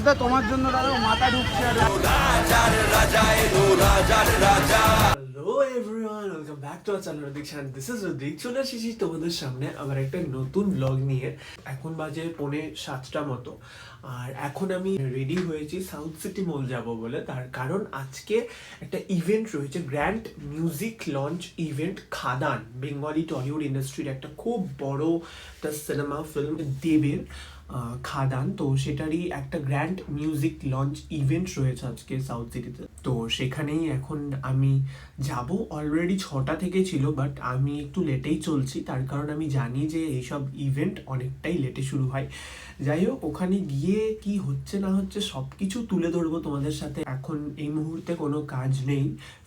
মধ্যে তোমার জন্য দাঁড়াও মাথা ঢুকছে রাজার hello everyone welcome back to our channel Rodik Shan this is Rodik চলে এসেছি তোমাদের সামনে আবার একটা নতুন ব্লগ নিয়ে। এখন বাজে পৌনে সাতটা মতো। আর এখন আমি রেডি হয়েছি সাউথ সিটি মল যাব বলে। তার কারণ আজকে একটা ইভেন্ট রয়েছে grand music launch event Khadaan Bengali Tollywood ইন্ডাস্ট্রির একটা খুব বড় একটা সিনেমা ফিল্ম দেবের খাদান তো সেটারই একটা গ্র্যান্ড মিউজিক লঞ্চ ইভেন্ট রয়েছে আজকে সাউথ সিটিতে তো সেখানেই এখন আমি যাব। অলরেডি ছটা থেকে ছিল বাট আমি একটু লেটেই চলছি। তার কারণ আমি জানি যে এইসব ইভেন্ট অনেকটাই লেটে শুরু হয়। যাই হোক ওখানে গিয়ে কি হচ্ছে না হচ্ছে সব কিছু তুলে ধরবো তোমাদের সাথে। এখন এই মুহূর্তে কোনো কাজ নেই।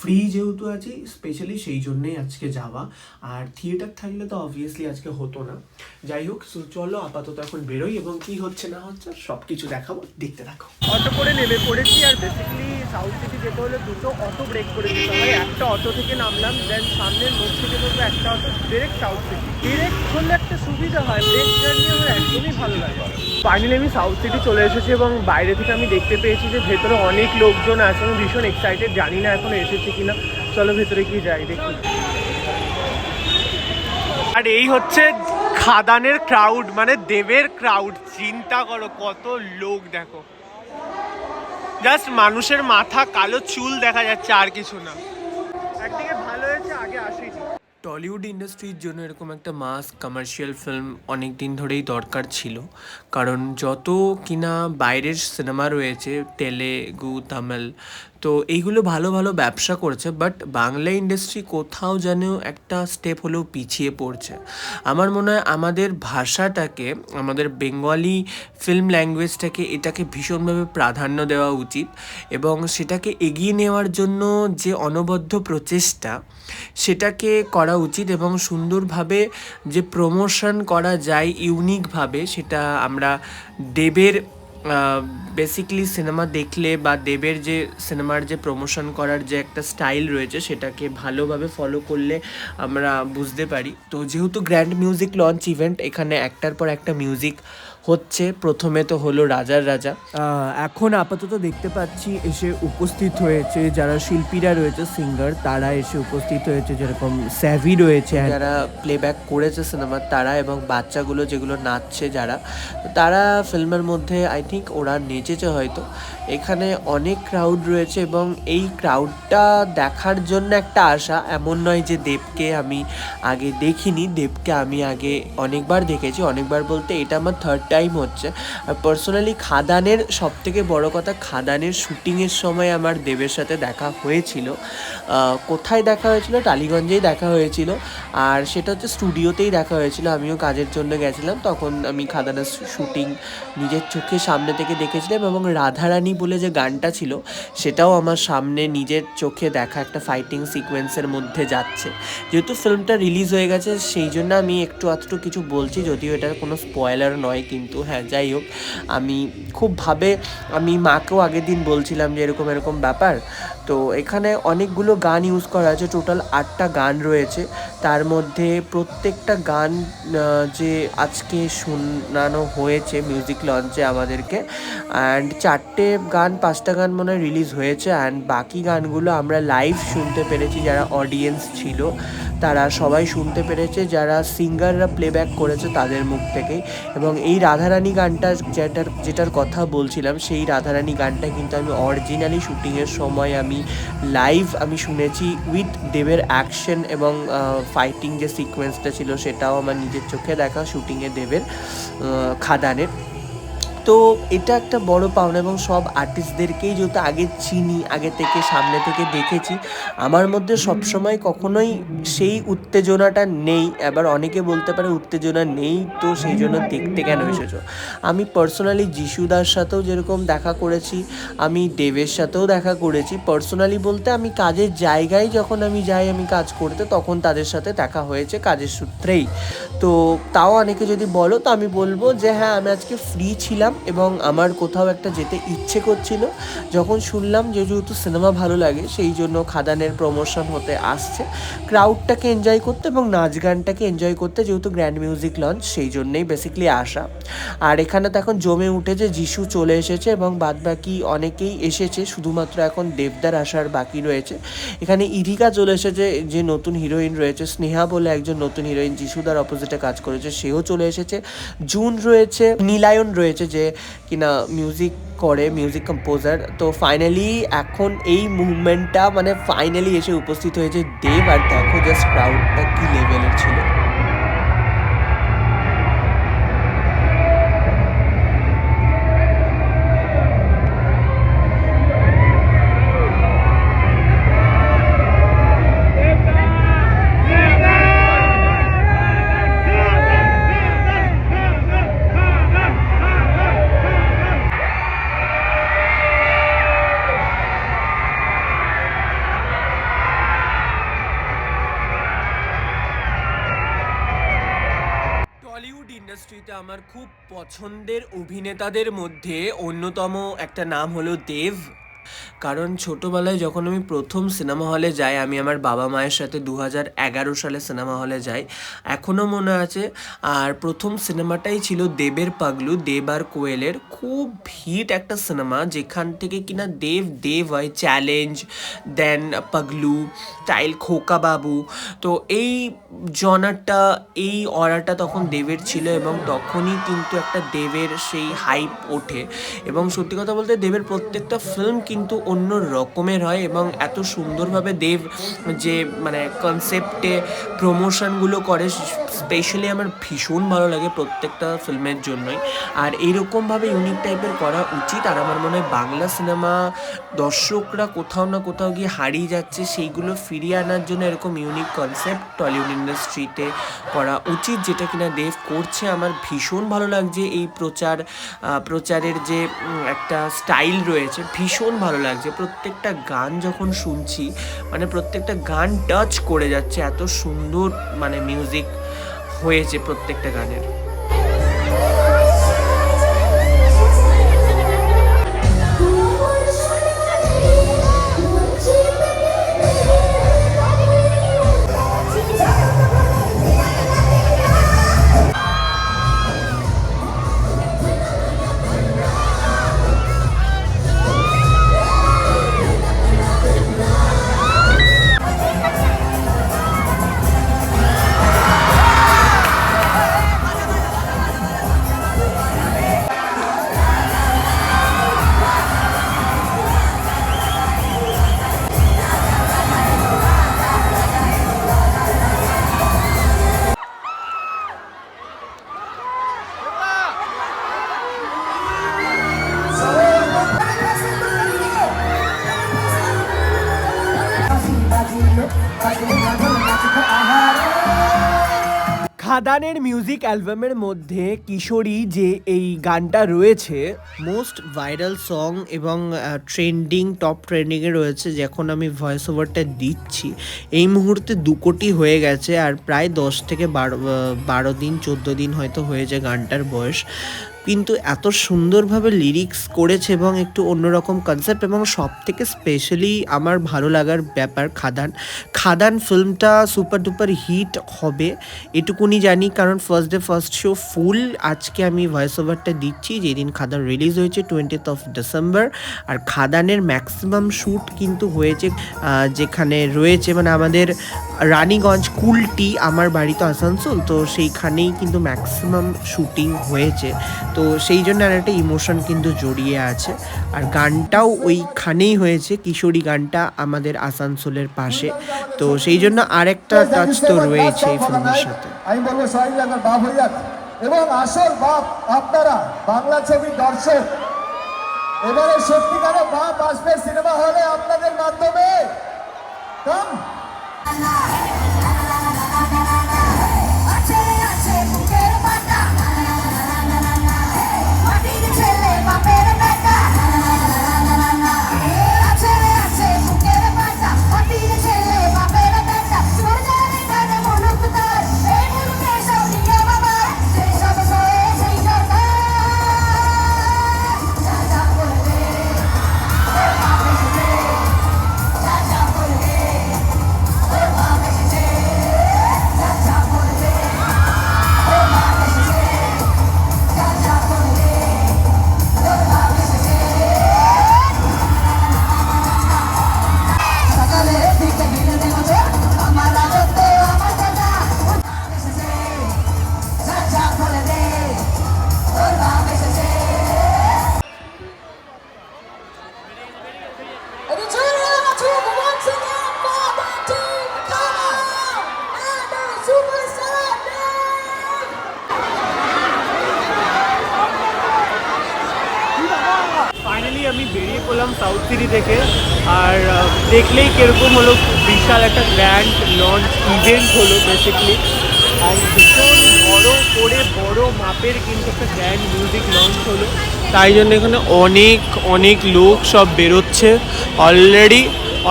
ফ্রি যেহেতু আছি স্পেশালি সেই জন্যই আজকে যাওয়া। আর থিয়েটার থাকলে তো অবভিয়াসলি আজকে হতো না। যাই হোক চলো আপাতত এখন বেরোই এবং কি হচ্ছে না হচ্ছে সব কিছু দেখাবো, দেখতে থাকো। অটো করে নেমে পড়েছি আর বেসিক্যালি সাউথ সিটি যেতে হলে দুটো অটো ব্রেক করে দিতে হয়। একটা অটো থেকে নামলাম দেন সামনের মোড় থেকে একটা auto direct South City direct করলে একটা হয় আমার একদমই ভালো লাগে ফাইনালি আমি সাউথ সিটি চলে এসেছি এবং বাইরে থেকে আমি দেখতে পেয়েছি যে ভেতরে অনেক লোকজন আছে। আমি ভীষণ এক্সাইটেড জানি না এখন এসেছে কিনা। চলো ভেতরে গিয়ে যাই, দেখি। আর এই হচ্ছে খাদানের ক্রাউড মানে দেবের ক্রাউড চিন্তা করো, কত লোক, দেখো। জাস্ট মানুষের মাথা, কালো চুল দেখা যাচ্ছে, আর কিছু না। একদিকে ভালো হয়েছে, আগে আসেনি। টলিউড ইন্ডাস্ট্রির জন্য এরকম একটা মাস কমার্শিয়াল ফিল্ম অনেক দিন ধরেই দরকার ছিল। কারণ যত কিনা বাইরের সিনেমা রয়েছে, তেলেগু, তামিল তো এইগুলো ভালো ভালো ব্যবসা করছে বাট বাংলা ইন্ডাস্ট্রি কোথাও যেন একটা স্টেপ হলেও পিছিয়ে পড়ছে। আমার মনে হয় আমাদের ভাষাটাকে, আমাদের বেঙ্গলি ফিল্ম ল্যাঙ্গুয়েজটাকে এটাকে ভীষণভাবে প্রাধান্য দেওয়া উচিত এবং সেটাকে এগিয়ে নেওয়ার জন্য যে অনবদ্য প্রচেষ্টা, সেটাকে করা উচিত এবং সুন্দরভাবে যে প্রমোশন করা যায় ইউনিকভাবে সেটা আমরা দেবের বেসিক্যালি সিনেমা দেখলে বা দেবের যে সিনেমার যে প্রমোশন করার যে একটা স্টাইল রয়েছে, সেটাকে ভালোভাবে ফলো করলে আমরা বুঝতে পারি। তো যেহেতু গ্র্যান্ড মিউজিক লঞ্চ ইভেন্ট এখানে একটার পর একটা মিউজিক হচ্ছে প্রথমে তো হলো রাজার রাজা। এখন আপাতত দেখতে পাচ্ছি এসে উপস্থিত হয়েছে যারা শিল্পীরা রয়েছে সিঙ্গার তারা এসে উপস্থিত হয়েছে যেরকম স্যাভি রয়েছে যারা প্লেব্যাক করেছে সিনেমার তারা এবং বাচ্চাগুলো যেগুলো নাচছে যারা তারা ফিল্মের মধ্যে আই থিঙ্ক ওরা নেচেছে হয়তো। এখানে অনেক ক্রাউড রয়েছে এবং এই ক্রাউডটা দেখার জন্য একটা আশা এমন নয় যে দেবকে আমি আগে দেখিনি। দেবকে আমি আগে অনেকবার দেখেছি। অনেকবার বলতে এটা আমার থার্ড টাইম হচ্ছে। আর পার্সোনালি খাদানের সব থেকে বড় কথা, খাদানের শুটিংয়ের সময় আমার দেবের সাথে দেখা হয়েছিল। কোথায় দেখা হয়েছিল? টালিগঞ্জেই দেখা হয়েছিল। আর সেটা হচ্ছে স্টুডিওতেই দেখা হয়েছিল। আমিও কাজের জন্য গেছিলাম। তখন আমি খাদানের শুটিং নিজের চোখে সামনে থেকে দেখেছিলাম এবং রাধারানী বলে যে গানটা ছিল, সেটাও আমার সামনে নিজের চোখে দেখা একটা ফাইটিং সিকোয়েন্সের মধ্যে যাচ্ছে। যেহেতু ফিল্মটা রিলিজ হয়ে গেছে, সেই জন্য আমি একটু আধটু কিছু বলছি, যদিও এটার কোনো স্পয়লার নয়, কিন্তু হ্যাঁ যাই হোক, আমি খুব ভাবে, আমি মাকেও আগের দিন বলছিলাম যে এরকম এরকম ব্যাপার। তো এখানে অনেকগুলো গান ইউজ করা আছে টোটাল আটটা গান রয়েছে। তার মধ্যে প্রত্যেকটা গান যে আজকে শোনানো হয়েছে মিউজিক লঞ্চে আমাদেরকে অ্যান্ড চারটে গান, পাঁচটা গান মনে হয় রিলিজ হয়েছে অ্যান্ড বাকি গানগুলো আমরা লাইভ শুনতে পেরেছি যারা অডিয়েন্স ছিল। তারা সবাই শুনতে পেরেছে, যারা সিঙ্গাররা প্লেব্যাক করেছে তাদের মুখ থেকেই। এবং এই রাধারানী গানটা যেটার যেটার কথা বলছিলাম, সেই রাধারানী গানটা কিন্তু আমি অরিজিনালি শ্যুটিংয়ের সময় আমি লাইভ আমি শুনেছি উইথ দেবের অ্যাকশন এবং ফাইটিং যে সিকোয়েন্সটা ছিল সেটাও আমার নিজের চোখে দেখা শ্যুটিংয়ে দেবের খাদানের। তো এটা একটা বড় পাওনা এবং সব আর্টিস্টদেরকেই যেহেতু আগে চিনি, আগে থেকে সামনে থেকে দেখেছি, আমার মধ্যে সবসময় কখনোই সেই উত্তেজনাটা নেই। এবার অনেকে বলতে পারে উত্তেজনা নেই তো সেই জন্য দেখতে কেন এসেছ? আমি পার্সোনালি যিশুদার সাথেও যেরকম দেখা করেছি, আমি দেবের সাথেও দেখা করেছি। পার্সোনালি বলতে আমি কাজের জায়গায় যখন আমি যাই, আমি কাজ করতে, তখন তাদের সাথে দেখা হয়েছে কাজের সূত্রেই। তো তাও অনেকে যদি বলো, তো আমি বলব যে হ্যাঁ আমি আজকে ফ্রি ছিলাম। এবং আমার কোথাও একটা যেতে ইচ্ছে করছিল, যখন শুনলাম যে যেহেতু সিনেমা ভালো লাগে, সেই জন্য খাদানের প্রমোশন হতে আসছে। ক্রাউডটাকে এনজয় করতে এবং নাচ গানটাকে এনজয় করতে যেহেতু গ্র্যান্ড মিউজিক লঞ্চ সেই জন্যেই বেসিক্যালি আসা। আর এখানে তো এখন জমে উঠেছে, যিশু চলে এসেছে এবং বাদবাকি অনেকেই এসেছে, শুধুমাত্র এখন দেবদার আসার বাকি রয়েছে। এখানে ইরিকা চলে এসেছে, যে নতুন হিরোইন রয়েছে, স্নেহা বলে একজন নতুন হিরোইন যিশুদার অপোজিটে কাজ করেছে, সেও চলে এসেছে। জুন রয়েছে, নীলায়ন রয়েছে, যে কিনা মিউজিক করে মিউজিক কম্পোজার তো ফাইনালি এখন এই মুভমেন্টটা মানে ফাইনালি এসে উপস্থিত হয়েছে দেব, আর দেখো জাস্ট ক্রাউডটা কি লেভেলের ছিল। পছন্দের অভিনেতাদের মধ্যে অন্যতম একটা নাম হলো দেব। কারণ ছোটোবেলায় যখন আমি প্রথম সিনেমা হলে যাই, আমি আমার বাবা মায়ের সাথে দু এগারো সালে সিনেমা হলে যাই এখনও মনে আছে। আর প্রথম সিনেমাটাই ছিল দেবের পাগলু, দেব আর কোয়েলের। খুব হিট একটা সিনেমা, যেখান থেকে কিনা দেব দেব হয় চ্যালেঞ্জ, দেন পাগলু টাইল খোকা বাবু। তো এই জনারটা, এই অরাটা তখন দেবের ছিল এবং তখনই কিন্তু একটা দেবের সেই হাইপ ওঠে। এবং সত্যি কথা বলতে দেবের প্রত্যেকটা ফিল্ম কিন্তু অন্য রকমের হয় এবং এত সুন্দরভাবে দেব যে মানে কনসেপ্টে প্রমোশনগুলো করে স্পেশালি আমার ভীষণ ভালো লাগে প্রত্যেকটা ফিল্মের জন্যই। আর এইরকমভাবে ইউনিক টাইপের করা উচিত, আর আমার মনে হয় বাংলা সিনেমা দর্শকরা কোথাও না কোথাও গিয়ে হারিয়ে যাচ্ছে, সেইগুলো ফিরিয়ে আনার জন্য এরকম ইউনিক কনসেপ্ট টলিউড ইন্ডাস্ট্রিতে করা উচিত, যেটা কিনা দেব করছে। আমার ভীষণ ভালো লাগছে এই প্রচার প্রচারের যে একটা স্টাইল রয়েছে, ভীষণ ভালো লাগছে। প্রত্যেকটা গান যখন শুনছি মানে প্রত্যেকটা গান টাচ করে যাচ্ছে, এত সুন্দর মানে মিউজিক হয়েছে প্রত্যেকটা গানের। খাদানের মিউজিক অ্যালবামের মধ্যে কিশোরী যে এই গানটা রয়েছে মোস্ট ভাইরাল সং এবং ট্রেন্ডিং টপ ট্রেন্ডিংয়ে রয়েছে যখন আমি ভয়েস ওভারটা দিচ্ছি, এই মুহূর্তে দু কোটি হয়ে গেছে আর প্রায় দশ থেকে বারো বারো দিন, চোদ্দ দিন হয়তো হয়েছে গানটার বয়স। কিন্তু এত সুন্দরভাবে লিরিক্স করেছে এবং একটু অন্যরকম কনসেপ্ট এবং সব থেকে স্পেশালি আমার ভালো লাগার ব্যাপার খাদান। খাদান ফিল্মটা সুপার ডুপার হিট হবে, এটুকুনি জানি কারণ first day first show full আজকে আমি ভয়েস ওভারটা দিচ্ছি, যেদিন খাদান রিলিজ হয়েছে টোয়েন্টিথ অফ ডিসেম্বর আর খাদানের ম্যাক্সিমাম শ্যুট কিন্তু হয়েছে যেখানে রয়েছে মানে আমাদের রানীগঞ্জ কুলটি আমার বাড়ি তো আসানসোল, তো সেইখানেই কিন্তু ম্যাক্সিমাম শুটিং হয়েছে। তো সেই জন্য আর একটা ইমোশন কিন্তু জড়িয়ে আছে। আর গানটাও ওইখানেই হয়েছে, কিশোরী গানটা আমাদের আসানসোলের পাশে। তো সেই জন্য আরেকটা টাচ তো রয়েছে এই ফিল্মের সাথে। এবং আসল বাপ আপনারা, বাংলা ছবির দর্শক, এবারে সত্যিকারের বাপ আসবে সিনেমা হলে আপনাদের মাধ্যমে। কাম আছে সাউথ সিটি থেকে। আর দেখলেই কীরকম হলো, বিশাল একটা গ্র্যান্ড লঞ্চ ইভেন্ট হলো বেসিকলি আর ভীষণ বড় করে বড় মাপের কিন্তু একটা গ্র্যান্ড মিউজিক লঞ্চ হলো। তাই জন্য এখানে অনেক অনেক লোক সব বেরোচ্ছে। অলরেডি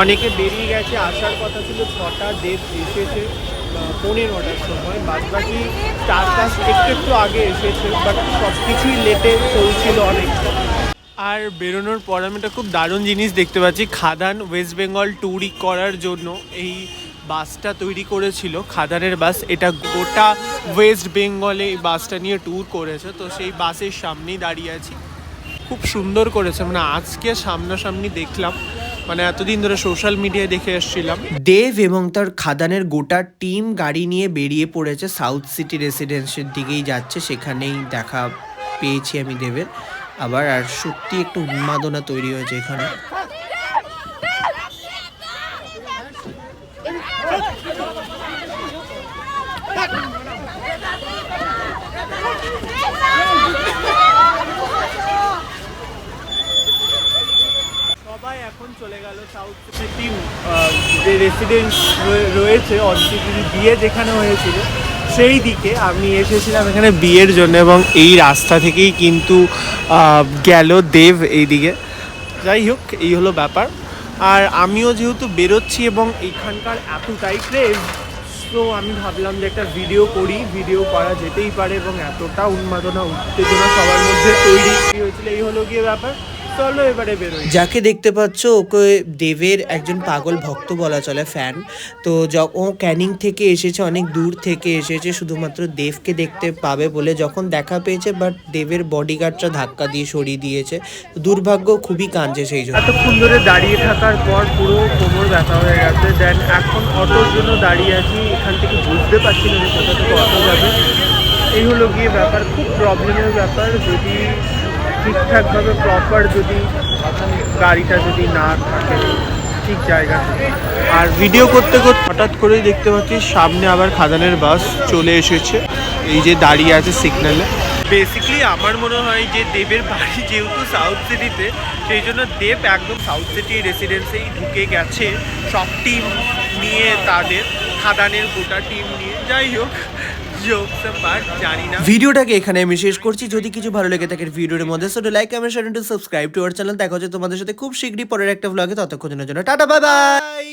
অনেকে বেরিয়ে গেছে। আসার কথা ছিল ছটা দেব এসেছে পনেরোটার সময়। বাদ বাকি চার একটু একটু আগে এসেছে। বাট সব কিছুই লেটে চলছিল অনেকটা। আর বেরোনোর পর আমি একটা খুব দারুণ জিনিস দেখতে পাচ্ছি। খাদান ওয়েস্ট বেঙ্গল ট্যুরি করার জন্য এই বাসটা তৈরি করেছিল। খাদানের বাস এটা গোটা ওয়েস্ট বেঙ্গলে এই বাসটা নিয়ে ট্যুর করেছে। তো সেই বাসের সামনেই দাঁড়িয়ে আছি। খুব সুন্দর করেছে। মানে আজকে সামনাসামনি দেখলাম। মানে এতদিন ধরে সোশ্যাল মিডিয়ায় দেখে এসেছিলাম। দেব এবং তার খাদানের গোটা টিম গাড়ি নিয়ে বেরিয়ে পড়েছে। সাউথ সিটি রেসিডেন্সের দিকেই যাচ্ছে। সেখানেই দেখা পেয়েছি আমি দেবের। আবার আর সত্যি একটু উন্মাদনা তৈরি হয়েছে এখানে। সবাই এখন চলে গেল সাউথ সিটি যে রেসিডেন্স রয়েছে অঞ্চিতির বিয়ে যেখানে হয়েছিল, সেই দিকে আমি এসেছিলাম এখানে বিয়ের জন্য এবং এই রাস্তা থেকেই কিন্তু গেল দেব এইদিকে। যাই হোক, এই হলো ব্যাপার। আর আমিও যেহেতু বেরোচ্ছি এবং এখানকার এতটাই ক্রেজ সো আমি ভাবলাম যে একটা ভিডিও করি। ভিডিও করা যেতেই পারে এবং এতটা উন্মাদনা, উত্তেজনা সবার মধ্যে তৈরি হয়েছিল। এই হলো গিয়ে ব্যাপার। চলো এবারে বেরোই। যাকে দেখতে পাচ্ছ ওকে দেবের একজন পাগল ভক্ত বলা চলে ফ্যান তো ও ক্যানিং থেকে এসেছে অনেক দূর থেকে এসেছে শুধুমাত্র দেবকে দেখতে পাবে বলে যখন দেখা পেয়েছে বাট দেবের বডিগার্ডরা ধাক্কা দিয়ে সরিয়ে দিয়েছে। দুর্ভাগ্য খুবই কাঁদছে সেই জন্য। এতক্ষণ ধরে দাঁড়িয়ে থাকার পর পুরো কোমর ব্যথা হয়ে গেছে। দেন এখন অটোর জন্য দাঁড়িয়ে আছি এখান থেকে বুঝতে পারছি না যে কোথা থেকে অটো যাবে। এই হলো গিয়ে ব্যাপার খুব প্রবলেমের ব্যাপার। যদি ঠিকঠাকভাবে প্রপার যদি গাড়িটা যদি না থাকে, ঠিক জায়গাতে আর ভিডিও করতে করতে হঠাৎ করেই দেখতে পাচ্ছি সামনে আবার খাদানের বাস চলে এসেছে। এই যে দাঁড়িয়ে আছে সিগন্যালে বেসিক্যালি আমার মনে হয় যে দেবের বাড়ি যেহেতু সাউথ সিটিতে সেই জন্য দেব একদম সাউথ সিটি রেসিডেন্সেই ঢুকে গেছে। সব টিম নিয়ে তাদের, খাদানের গোটা টিম নিয়ে। যাই হোক ভিডিওটাকে এখানে আমি শেষ করছি। যদি কিছু ভালো লেগে থাকে ভিডিওর মধ্যে so like comment share subscribe to our channel দেখা হচ্ছে তোমাদের সাথে খুব শীঘ্রই পরের একটা ব্লগে ততক্ষণের জন্য টাটা বাই বাই